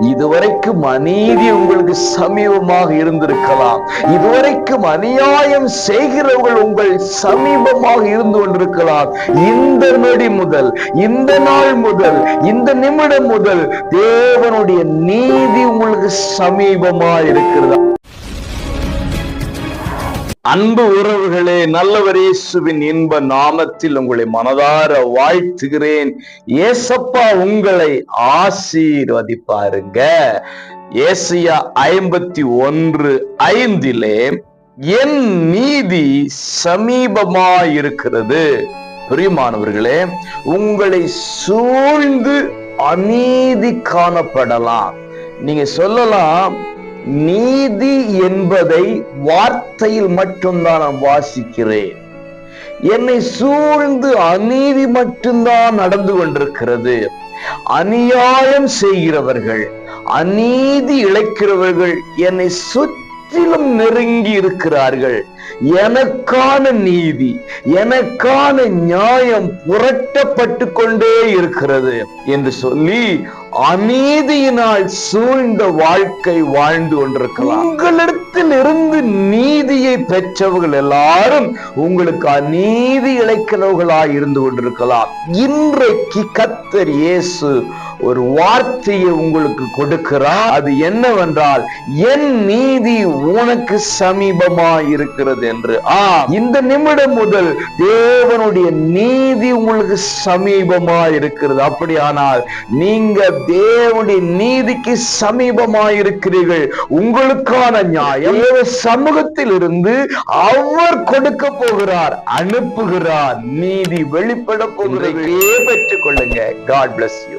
இதுவரைக்கும் அநீதி உங்களுக்கு சமீபமாக இருந்திருக்கலாம். இதுவரைக்கும் அநியாயம் செய்கிறவர்கள் உங்கள் சமீபமாக இருந்து கொண்டிருக்கலாம். இந்த நொடி முதல் இந்த நாள் முதல் இந்த நிமிடம் முதல் தேவனுடைய நீதி உங்களுக்கு சமீபமா இருக்கிறதா? அன்பு உறவுகளே நல்லவர் இயேசுவின் இன்ப நாமத்தில் உங்களை மனதார வாழ்த்துகிறேன். ஏசப்பா உங்களை ஆசீர்வதிப்பாருங்க. ஏசியா ஐம்பத்தி ஒன்று ஐந்திலே என் நீதி சமீபமாயிருக்கிறது. பிரியமானவர்களே உங்களை சூழ்ந்து அநீதி காணப்படலாம். நீங்க சொல்லலாம் நீதி என்பதை வார்த்தையில் மட்டும்தான் நான் வாசிக்கிறேன். என்னை சூழ்ந்து அநீதி மட்டும்தான் நடந்து கொண்டிருக்கிறது. அநியாயம் செய்கிறவர்கள் அநீதி இழைக்கிறவர்கள் என்னை முற்றிலும் நெருங்கி இருக்கிறார்கள். எனக்கான நீதி எனக்கான நியாயம் புரட்டப்பட்டு கொண்டே இருக்கிறது என்று சொல்லி அநீதியினால் சூழ்ந்த வாழ்க்கை வாழ்ந்து கொண்டிருக்கலாம். உங்களிடத்தில் இருந்து நீதியை பெற்றவர்கள் எல்லாரும் உங்களுக்கு அநீதி இழைக்கிறவர்களாய் இருந்து கொண்டிருக்கலாம். இன்றைக்கு கத்தர் இயேசு ஒரு வார்த்தையை உங்களுக்கு கொடுக்கிறார் அது என்னவென்றால் என் நீதி உனக்கு சமீபமா இருக்கிறது என்று. ஆ இந்த நிமிடம் முதல் தேவனுடைய நீதி உங்களுக்கு சமீபமா இருக்கிறது. அப்படியானால் நீங்க தேவனுடைய நீதிக்கு சமீபமா இருக்கிறீர்கள். உங்களுக்கான நியாயம் சமூகத்தில் இருந்து அவர் கொடுக்க போகிறார் அனுப்புகிறார். நீதி வெளிப்பட போகிறதை. பெற்றுக் கொள்ளுங்க காட் பிளஸ் யூ